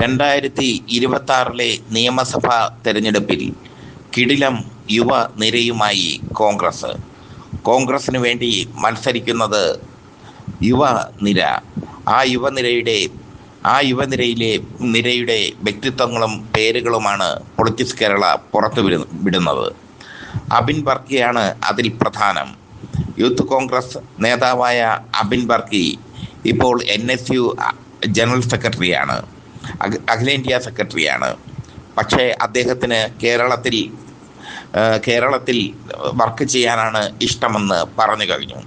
രണ്ടായിരത്തി ഇരുപത്തി ആറിലെ നിയമസഭാ തെരഞ്ഞെടുപ്പിൽ കിടിലം യുവ നിരയുമായി കോൺഗ്രസ്. കോൺഗ്രസിന് വേണ്ടി മത്സരിക്കുന്നത് യുവ നിര. ആ യുവനിരയുടെ ആ യുവനിരയിലെ നിരയുടെ വ്യക്തിത്വങ്ങളും പേരുകളുമാണ് പൊളിറ്റിക്സ് കേരള പുറത്തു വിടു വിടുന്നത്. അബിൻ ബർക്കിയാണ് അതിൽ പ്രധാനം. യൂത്ത് കോൺഗ്രസ് നേതാവായ അബിൻ ബർക്കി ഇപ്പോൾ എൻ എസ് യു ജനറൽ സെക്രട്ടറിയാണ്. അഖിലേന്ത്യാ സെക്രട്ടറിയാണ്. പക്ഷേ അദ്ദേഹത്തിന് കേരളത്തിൽ കേരളത്തിൽ വർക്ക് ചെയ്യാനാണ് ഇഷ്ടമെന്ന് പറഞ്ഞു കഴിഞ്ഞു.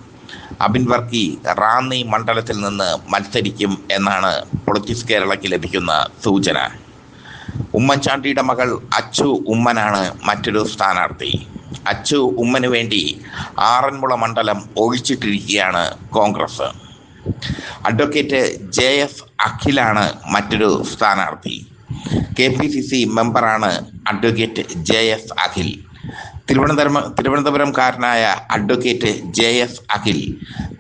അബിൻ വർക്കി റാന്നി മണ്ഡലത്തിൽ നിന്ന് മത്സരിക്കും എന്നാണ് പൊളിറ്റിക്സ് കേരളയ്ക്ക് ലഭിക്കുന്ന സൂചന. ഉമ്മൻചാണ്ടിയുടെ മകൾ അച്ചു ഉമ്മനാണ് മറ്റൊരു സ്ഥാനാർത്ഥി. അച്ചു ഉമ്മനു വേണ്ടി ആറന്മുള മണ്ഡലം ഒഴിച്ചിട്ടിരിക്കുകയാണ് കോൺഗ്രസ്. അഡ്വക്കേറ്റ് ജെ എഫ് അഖിലാണ് മറ്റൊരു സ്ഥാനാർത്ഥി. കെ പി സി സി മെമ്പറാണ് advocate J F Akhil. Thiruvananthapuram തിരുവനന്തപുരംകാരനായ advocate J F Akhil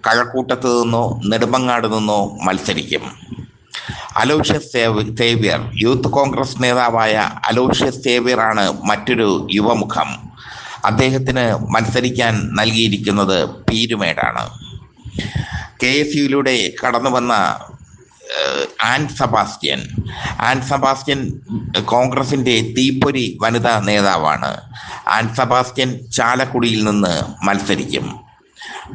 കഴക്കൂട്ടത്തു നിന്നോ നെടുമങ്ങാട് നിന്നോ മത്സരിക്കും. അലോഷ്യസ് സേവ് സേവ്യർ യൂത്ത് കോൺഗ്രസ് നേതാവായ അലോഷ്യസ് സേവ്യറാണ് മറ്റൊരു യുവമുഖം. അദ്ദേഹത്തിന് മത്സരിക്കാൻ നൽകിയിരിക്കുന്നത് പീരുമേടാണ്. കെ എസ് യുയിലൂടെ കടന്നു വന്ന ആൻഡ് ആൻ സെബാസ്റ്റ്യൻ. ആൻ കോൺഗ്രസിന്റെ കോൺഗ്രസിന്റെ തീപ്പൊരി വനിതാ നേതാവാണ്. ആൻ സബാസ്റ്റ്യൻ ചാലക്കുടിയിൽ നിന്ന് മത്സരിക്കും.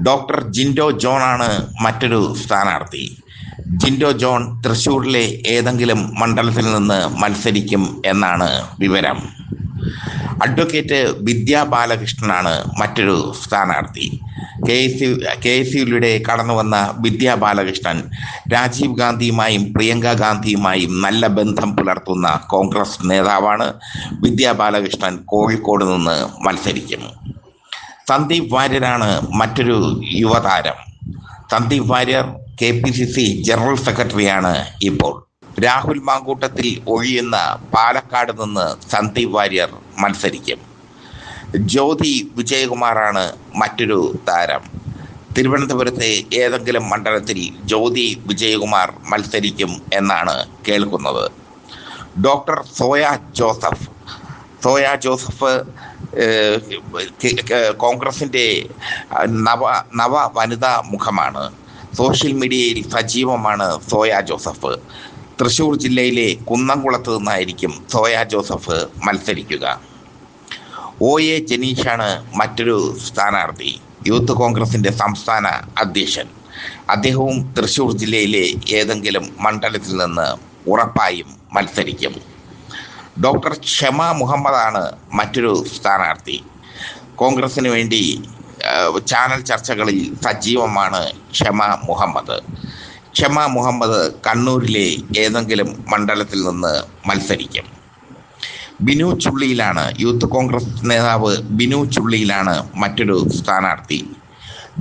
ഡോക്ടർ ജിൻഡോ ജോൺ ആണ് മറ്റൊരു സ്ഥാനാർത്ഥി. ജിൻഡോ ജോൺ തൃശ്ശൂരിലെ ഏതെങ്കിലും മണ്ഡലത്തിൽ നിന്ന് മത്സരിക്കും എന്നാണ് വിവരം. അഡ്വക്കേറ്റ് വിദ്യാ ബാലകൃഷ്ണനാണ് മറ്റൊരു സ്ഥാനാർത്ഥി. K S U K S യുയിലൂടെ കടന്നു വന്ന വിദ്യാ ബാലകൃഷ്ണൻ രാജീവ് ഗാന്ധിയുമായും പ്രിയങ്ക ഗാന്ധിയുമായും നല്ല ബന്ധം പുലർത്തുന്ന കോൺഗ്രസ് നേതാവാണ്. വിദ്യാ ബാലകൃഷ്ണൻ കോഴിക്കോട് നിന്ന് മത്സരിക്കും. സന്ദീപ് വാര്യരാണ് മറ്റൊരു യുവതാരം. Sandeep Warrier K P C C general സെക്രട്ടറിയാണ് ഇപ്പോൾ. രാഹുൽ മാങ്കൂട്ടത്തിൽ ഒഴിയുന്ന പാലക്കാട് നിന്ന് സന്ദീപ് വാര്യർ മത്സരിക്കും. ജ്യോതി വിജയകുമാറാണ് മറ്റൊരു താരം. തിരുവനന്തപുരത്തെ ഏതെങ്കിലും മണ്ഡലത്തിൽ ജ്യോതി വിജയകുമാർ മത്സരിക്കും എന്നാണ് കേൾക്കുന്നത്. Doctor Soya Joseph. Soya Joseph കോൺഗ്രസിന്റെ നവ നവ വനിതാ മുഖമാണ്. സോഷ്യൽ മീഡിയയിൽ സജീവമാണ് സോയ ജോസഫ്. തൃശ്ശൂർ ജില്ലയിലെ കുന്നംകുളത്ത് നിന്നായിരിക്കും സോയ ജോസഫ് മത്സരിക്കുക. ഒ. എ. ജനീഷാണ് മറ്റൊരു സ്ഥാനാർത്ഥി. യൂത്ത് കോൺഗ്രസിന്റെ സംസ്ഥാന അധ്യക്ഷൻ. അദ്ദേഹവും തൃശൂർ ജില്ലയിലെ ഏതെങ്കിലും മണ്ഡലത്തിൽ നിന്ന് ഉറപ്പായും മത്സരിക്കും. ഡോക്ടർ ഷമ മുഹമ്മദാണ് മറ്റൊരു സ്ഥാനാർത്ഥി. കോൺഗ്രസിന് വേണ്ടി ചാനൽ ചർച്ചകളിൽ സജീവമാണ് ഷമ മുഹമ്മദ്. ഷമ മുഹമ്മദ് കണ്ണൂരിലെ ഏതെങ്കിലും മണ്ഡലത്തിൽ നിന്ന് മത്സരിക്കും. ബിനു ചുള്ളിയിലാണ് യൂത്ത് കോൺഗ്രസ് നേതാവ് ബിനു ചുള്ളിയിലാണ് മറ്റൊരു സ്ഥാനാർത്ഥി.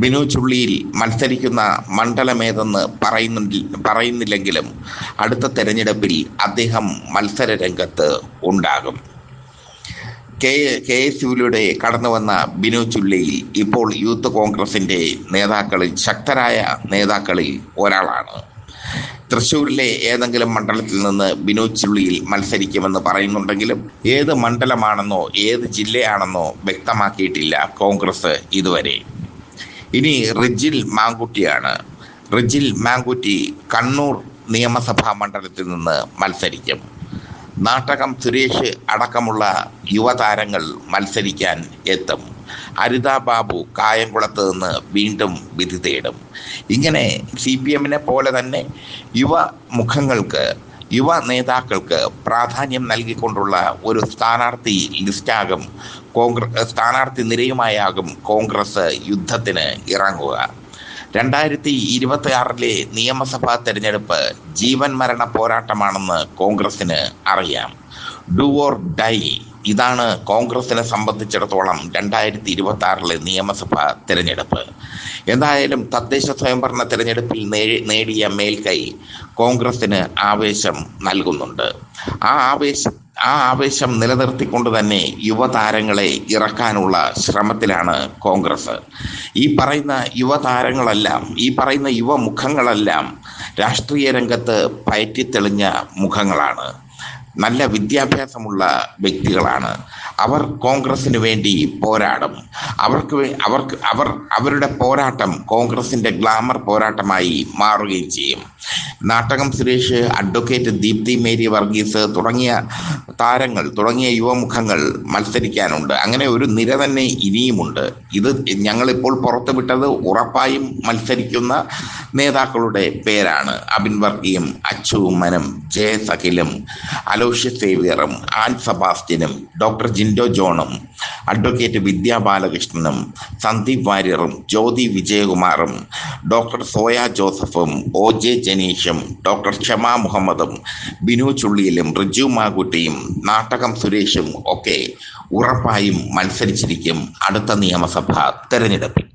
ബിനു ചുള്ളിയിൽ മത്സരിക്കുന്ന മണ്ഡലമേതെന്ന് പറയുന്നില്ല പറയുന്നില്ലെങ്കിലും അടുത്ത തെരഞ്ഞെടുപ്പിൽ അദ്ദേഹം മത്സര രംഗത്ത് ഉണ്ടാകും. കെ കെ എസ് യുവിലൂടെ കടന്നു വന്ന ബിനു ചുള്ളിയിൽ ഇപ്പോൾ യൂത്ത് കോൺഗ്രസിന്റെ നേതാക്കളിൽ ശക്തരായ നേതാക്കളിൽ ഒരാളാണ്. തൃശ്ശൂരിലെ ഏതെങ്കിലും മണ്ഡലത്തിൽ നിന്ന് ബിനു ചുള്ളിയിൽ മത്സരിക്കുമെന്ന് പറയുന്നുണ്ടെങ്കിലും ഏത് മണ്ഡലമാണെന്നോ ഏത് ജില്ലയാണെന്നോ വ്യക്തമാക്കിയിട്ടില്ല കോൺഗ്രസ് ഇതുവരെ. ഇനി റിജിൽ മാങ്കുട്ടിയാണ്. റിജിൽ മാങ്കുട്ടി കണ്ണൂർ നിയമസഭാ മണ്ഡലത്തിൽ നിന്ന് മത്സരിക്കും. നാട്ടകം സുരേഷ് അടക്കമുള്ള യുവതാരങ്ങൾ മത്സരിക്കാൻ എത്തും. അരിത ബാബു കായംകുളത്ത് നിന്ന് വീണ്ടും വിധി തേടും. ഇങ്ങനെ സി പി എമ്മിനെ പോലെ തന്നെ യുവ മുഖങ്ങൾക്ക് യുവ നേതാക്കൾക്ക് പ്രാധാന്യം നൽകിക്കൊണ്ടുള്ള ഒരു സ്ഥാനാർത്ഥി ലിസ്റ്റാകും. കോൺഗ്രസ് സ്ഥാനാർത്ഥി നിരയുമായാകും കോൺഗ്രസ് യുദ്ധത്തിന് ഇറങ്ങുക. രണ്ടായിരത്തി ഇരുപത്തി ആറിലെ നിയമസഭാ തെരഞ്ഞെടുപ്പ് ജീവൻ മരണ പോരാട്ടമാണെന്ന് കോൺഗ്രസിന് അറിയാം. Do or die. ഇതാണ് കോൺഗ്രസിനെ സംബന്ധിച്ചിടത്തോളം രണ്ടായിരത്തി ഇരുപത്തി ആറിലെ നിയമസഭാ തെരഞ്ഞെടുപ്പ്. എന്തായാലും തദ്ദേശ സ്വയംഭരണ തെരഞ്ഞെടുപ്പിൽ നേടിയ മേൽക്കൈ കോൺഗ്രസിന് ആവേശം നൽകുന്നുണ്ട്. ആ ആവേശം ആ ആവേശം നിലനിർത്തിക്കൊണ്ട് തന്നെ യുവതാരങ്ങളെ ഇറക്കാനുള്ള ശ്രമത്തിലാണ് കോൺഗ്രസ്. ഈ പറയുന്ന യുവതാരങ്ങളെല്ലാം ഈ പറയുന്ന യുവമുഖങ്ങളെല്ലാം രാഷ്ട്രീയ രംഗത്ത് പയറ്റിത്തെളിഞ്ഞ മുഖങ്ങളാണ്. നല്ല വിദ്യാഭ്യാസമുള്ള വ്യക്തികളാണ്. അവർ കോൺഗ്രസിന് വേണ്ടി പോരാടും. അവർക്ക് അവർക്ക് അവർ അവരുടെ പോരാട്ടം കോൺഗ്രസിന്റെ ഗ്ലാമർ പോരാട്ടമായി മാറുകയും ചെയ്യും. നാട്ടകം സുരേഷ് അഡ്വക്കേറ്റ് ദീപ്തി മേരി വർഗീസ് തുടങ്ങിയ താരങ്ങൾ തുടങ്ങിയ യുവമുഖങ്ങൾ മത്സരിക്കാനുണ്ട്. അങ്ങനെ ഒരു നിര തന്നെ ഇനിയുമുണ്ട്. ഇത് ഞങ്ങളിപ്പോൾ പുറത്തുവിട്ടത് ഉറപ്പായും മത്സരിക്കുന്ന നേതാക്കളുടെ പേരാണ്. അബിൻ വർഗിയും അച്ചു മനം ജെ സഖിലും അലോഷ്യസ് സേവിയറും ആൻ സബാസ്റ്റ്യനും ഡോക്ടർ ജിൻഡോ ജോണും അഡ്വക്കേറ്റ് വിദ്യാ ബാലകൃഷ്ണനും സന്ദീപ് വാര്യറും ജ്യോതി വിജയകുമാറും ഡോക്ടർ സോയ ജോസഫും ഒ ജെ ജനീഷും ഡോക്ടർ ക്ഷമ മുഹമ്മദും ബിനു ചുള്ളിയിലും റിജു മാകുട്ടിയും നാട്ടകം സുരേഷും ഒക്കെ ഉറപ്പായും മത്സരിച്ചിരിക്കും അടുത്ത നിയമസഭാ തെരഞ്ഞെടുപ്പിൽ.